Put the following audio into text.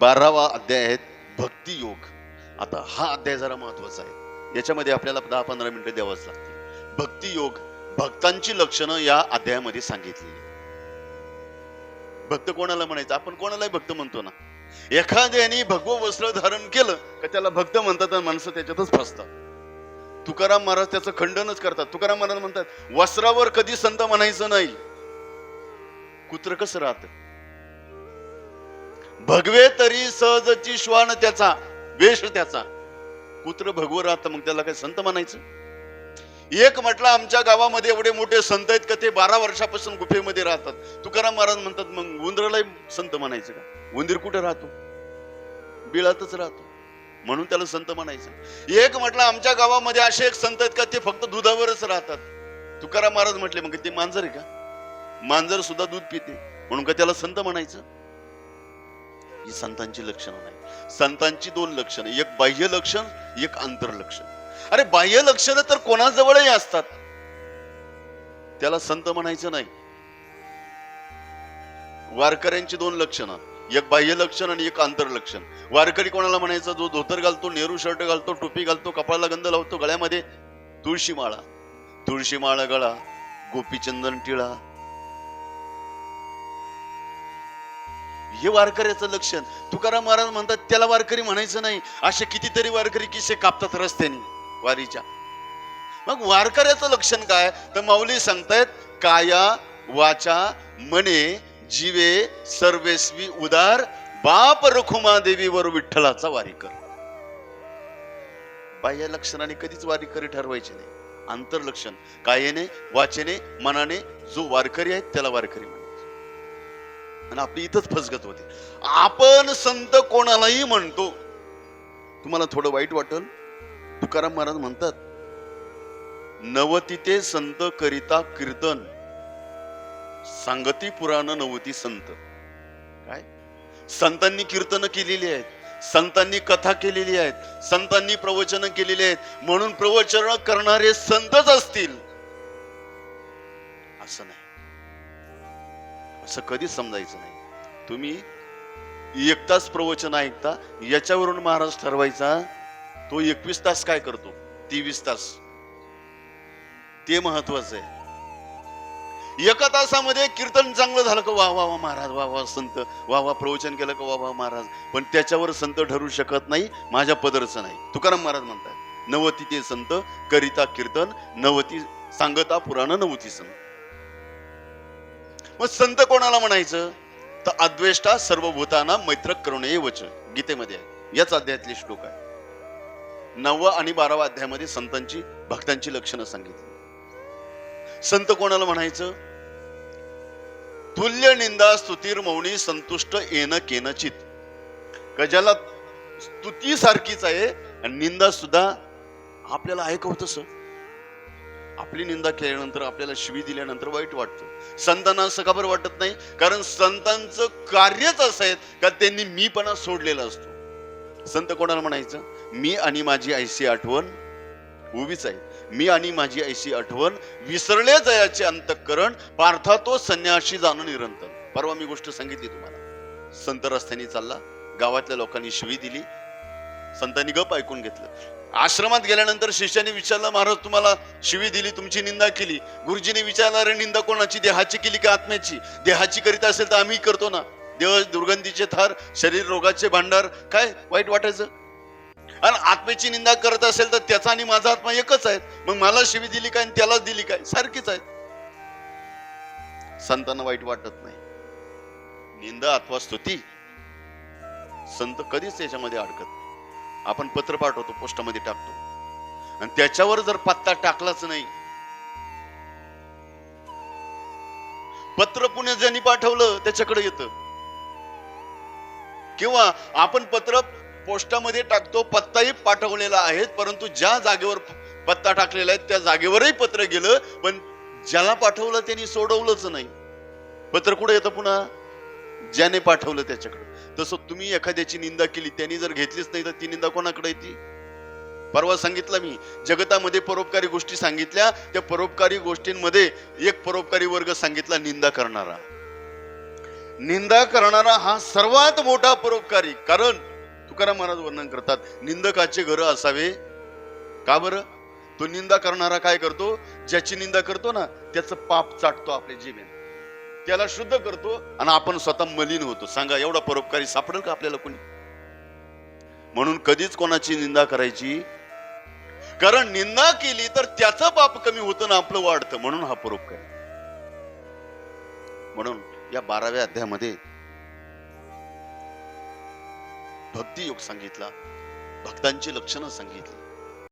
बारावा अध्याय आहे भक्ती योग. आता हा अध्याय जरा महत्त्वाचा आहे. याच्यामध्ये आपल्याला दहा पंधरा मिनिटं द्यावंच लागते भक्ती योग भक्तांची लक्षणं या अध्यायामध्ये सांगितली भक्त कोणाला म्हणायचं? आपण कोणालाही भक्त म्हणतो ना. एखाद्याने भगव वस्त्र धारण केलं का त्याला भक्त म्हणतात आणि माणसं त्याच्यातच फसतात. तुकाराम महाराज त्याचं खंडनच करतात. तुकाराम महाराज म्हणतात वस्त्रावर कधी संत म्हणायचं नाही. कुत्र कसं राहतं? भगवे तरी सहजची श्वान त्याचा वेश त्याचा. कुत्र भगवं राहतं मग त्याला काय संत म्हणायचं? एक म्हटलं आमच्या गावामध्ये एवढे मोठे संत आहेत का ते बारा वर्षापासून गुफेमध्ये राहतात. तुकाराम महाराज म्हणतात मग उंदरालाही संत म्हणायचं का? उंदीर कुठे राहतो? बिळातच राहतो. म्हणून त्याला संत म्हणायचं. एक म्हटलं आमच्या गावामध्ये असे एक संत आहेत का ते फक्त दुधावरच राहतात. तुकाराम महाराज म्हटले मग ते मांजर आहे का? मांजर सुद्धा दूध पिते. म्हणून का त्याला संत म्हणायचं? ही संतांची लक्षणं नाही संतांची दोन लक्षणं एक बाह्य लक्षण एक आंतर लक्षण. अरे बाह्य लक्षणं तर कोणाजवळही असतात. त्याला संत म्हणायचं नाही. वारकऱ्यांची दोन लक्षणं एक बाह्य लक्षण आणि एक आंतर लक्षण. वारकरी कोणाला म्हणायचं? जो धोतर घालतो नेहरू शर्ट घालतो टोपी घालतो कपाळाला गंध लावतो गळ्यामध्ये तुळशी माळा तुळशी माळा गळा गोपीचंदन टिळा हे वारकऱ्याचं लक्षण. तुकाराम महाराज म्हणतात त्याला वारकरी म्हणायचं नाही. असे कितीतरी वारकरी किस्से कापतात रस्त्याने वारीच्या. मग वारकऱ्याचं लक्षण काय? तर माऊली सांगतायत काया वाचा मने जीवे सर्वेस्वी उदार बाप रखुमा देवीवर विठ्ठलाचा वारीकर बाह्य लक्षणाने कधीच वारीकरी ठरवायचे नाही. आंतरलक्षण कायेने वाचेने मनाने जो वारकरी आहे त्याला वारकरी आणि आपली इथंच फसगत होते. आपण संत कोणालाही म्हणतो तुम्हाला थोडं वाईट वाटल? तुकाराम महाराज म्हणतात नवती ते संत करिता कीर्तन. सांगती पुराण नवती संत. काय? संतांनी कीर्तन केलेली आहेत संतांनी कथा केलेली आहेत संतांनी प्रवचन केलेली आहेत म्हणून प्रवचन करणारे संतच असतील. असं नाही. असं कधीच समजायचं नाही. तुम्ही एक तास प्रवचन ऐकता याच्यावरून महाराज ठरवायचा तो एकवीस तास काय करतो? तेवीस तास. ते महत्वाचं आहे. एका तासामध्ये कीर्तन चांगलं झालं का? वा वा वा महाराज वा वा संत वा वा प्रवचन केलं का? वा वा महाराज. पण त्याच्यावर संत ठरू शकत नाही माझ्या पदरचं नाही. तुकाराम महाराज म्हणतात नवती ते संत करिता कीर्तन नवती सांगता पुराण नवती संत. मग संत कोणाला म्हणायचं? तर अद्वेष्टा सर्व भूताना मैत्र करुणे वच. गीतेमध्ये आहे. याच अध्यायातले श्लोक आहे. नववा आणि बारावा अध्यायामध्ये संतांची भक्तांची लक्षणं सांगितली. संत कोणाला म्हणायचं? तुल्य निंदा स्तुतीर मौनी संतुष्ट येन केनचित. का ज्याला स्तुती सारखीच आहे आणि निंदा सुद्धा आपल्याला ऐकवतस आपली निंदा केल्यानंतर आपल्याला शिवी दिल्यानंतर वाईट वाटतं. संतांना असं खबर वाटत नाही? कारण संतांचं कार्यच असं आहे का त्यांनी मीपणा सोडलेला असतो. संत कोणाला म्हणायचं? मी आणि माझी आईशी आठवण उभीच आहे. मी आणि माझी आईशी आठवण विसरले जयाचे अंतःकरण. पार्था तो संन्याशी जाणं निरंतर. परवा मी गोष्ट सांगितली तुम्हाला. संत रस्त्याने चालला. गावातल्या लोकांनी शिवी दिली. संतांनी गप ऐकून घेतलं. आश्रमात गेल्यानंतर शिष्याने विचारलं महाराज तुम्हाला शिवी दिली तुमची निंदा केली. गुरुजीने विचारला अरे निंदा कोणाची? देहाची केली का आत्म्याची? देहाची करीत असेल तर आम्ही करतो ना. देह दुर्गंधीचे थार शरीर रोगाचे भांडार काय वाईट वाटायचं? आणि आत्म्याची निंदा करत असेल तर त्याचा आणि माझा आत्मा एकच आहे. मग मला शिवी दिली काय आणि त्यालाच दिली काय? सारखीच आहे. संतांना वाईट वाटत नाही. निंदा अथवा स्तुती संत कधीच त्याच्यामध्ये अडकत नाही. आपण पत्र पाठवतो पोस्टामध्ये टाकतो. आणि त्याच्यावर जर पत्ता टाकलाच नाही पत्र पुणे ज्यांनी पाठवलं त्याच्याकडे येतं. किंवा आपण पत्र पोस्टामध्ये टाकतो पत्ताही पाठवलेला आहे परंतु ज्या जागेवर पत्ता टाकलेला आहे त्या जागेवरही पत्र गेलं पण ज्याला पाठवलं त्यांनी सोडवलंच नाही. पत्र कुठे येतं पुन्हा? ज्याने पाठवलं त्याच्याकडे तसं तुम्ही एखाद्याची निंदा केली त्यांनी जर घेतलीच नाही तर ती निंदा कोणाकडे येते परवा सांगितलं मी जगतामध्ये परोपकारी गोष्टी सांगितल्या त्या परोपकारी गोष्टींमध्ये एक परोपकारी वर्ग सांगितला निंदा करणारा. निंदा करणारा हा सर्वात मोठा परोपकारी कारण तुकाराम महाराज वर्णन करतात निंदकाचे घर असावे. का बरं? तो निंदा करणारा काय करतो? ज्याची निंदा करतो ना त्याचं पाप चाटतो आपल्या जीवन त्याला शुद्ध करतो आणि आपण स्वतः मलिन होतो. सांगा एवढा परोपकारी सापडेल का आपल्याला कोणी? म्हणून कधीच कोणाची निंदा करायची. कारण निंदा केली तर त्याचं पाप कमी होतं ना आपलं वाढतं. म्हणून हा परोपकार. म्हणून या बाराव्या अध्यायामध्ये भक्ती योग सांगितला. भक्तांची लक्षणं सांगितली.